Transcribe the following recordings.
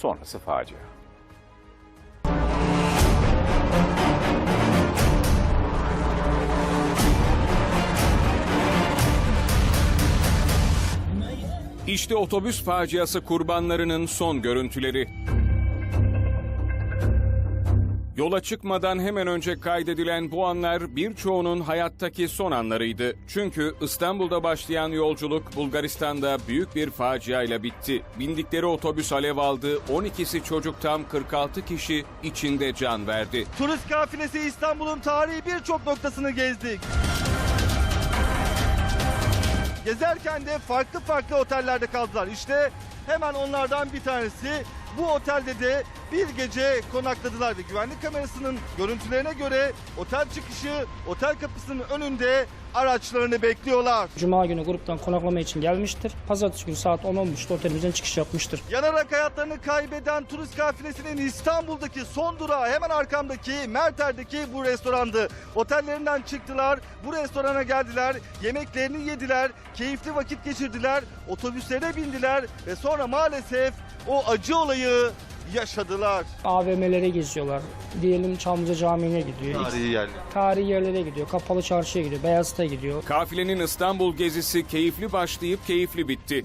sonrası facia. İşte otobüs faciası kurbanlarının son görüntüleri. Yola çıkmadan hemen önce kaydedilen bu anlar birçoğunun hayattaki son anlarıydı. Çünkü İstanbul'da başlayan yolculuk Bulgaristan'da büyük bir faciayla bitti. Bindikleri otobüs alev aldı, 12'si çocuk tam 46 kişi içinde can verdi. Turist kafilesi İstanbul'un tarihi birçok noktasını gezdik. Gezerken de farklı farklı otellerde kaldılar. İşte hemen onlardan bir tanesi bu otelde de bir gece konakladılar ve güvenlik kamerasının görüntülerine göre otel çıkışı otel kapısının önünde araçlarını bekliyorlar. Cuma günü gruptan konaklama için gelmiştir. Pazartesi günü saat 10 olmuştu. Otelimizden çıkış yapmıştır. Yanarak hayatlarını kaybeden turist kafilesinin İstanbul'daki son durağı hemen arkamdaki Merter'deki bu restorandı. Otellerinden çıktılar, bu restorana geldiler, yemeklerini yediler, keyifli vakit geçirdiler, otobüslerine bindiler ve sonra maalesef o acı olayı yaşadılar. AVM'lere geziyorlar. Diyelim Çamlıca Camii'ne gidiyor. Tarihi yerler. Tarihi yerlere gidiyor. Kapalı çarşıya gidiyor. Beyazıt'a gidiyor. Kafilenin İstanbul gezisi keyifli başlayıp keyifli bitti.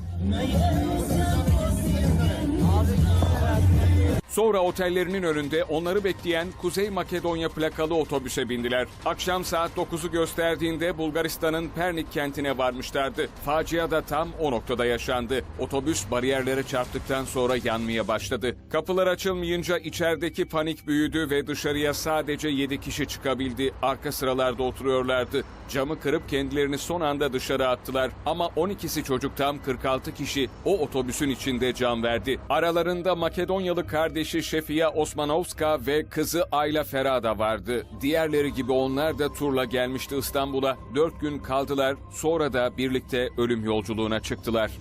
Sonra otellerinin önünde onları bekleyen Kuzey Makedonya plakalı otobüse bindiler. Akşam saat 9'u gösterdiğinde Bulgaristan'ın Pernik kentine varmışlardı. Facia da tam o noktada yaşandı. Otobüs bariyerlere çarptıktan sonra yanmaya başladı. Kapılar açılmayınca içerideki panik büyüdü ve dışarıya sadece 7 kişi çıkabildi. Arka sıralarda oturuyorlardı. Camı kırıp kendilerini son anda dışarı attılar. Ama 12'si çocuk tam 46 kişi o otobüsün içinde can verdi. Aralarında Makedonyalı kardeşi Şefiya Osmanovska ve kızı Ayla Ferada vardı. Diğerleri gibi onlar da turla gelmişti İstanbul'a. Dört gün kaldılar sonra da birlikte ölüm yolculuğuna çıktılar.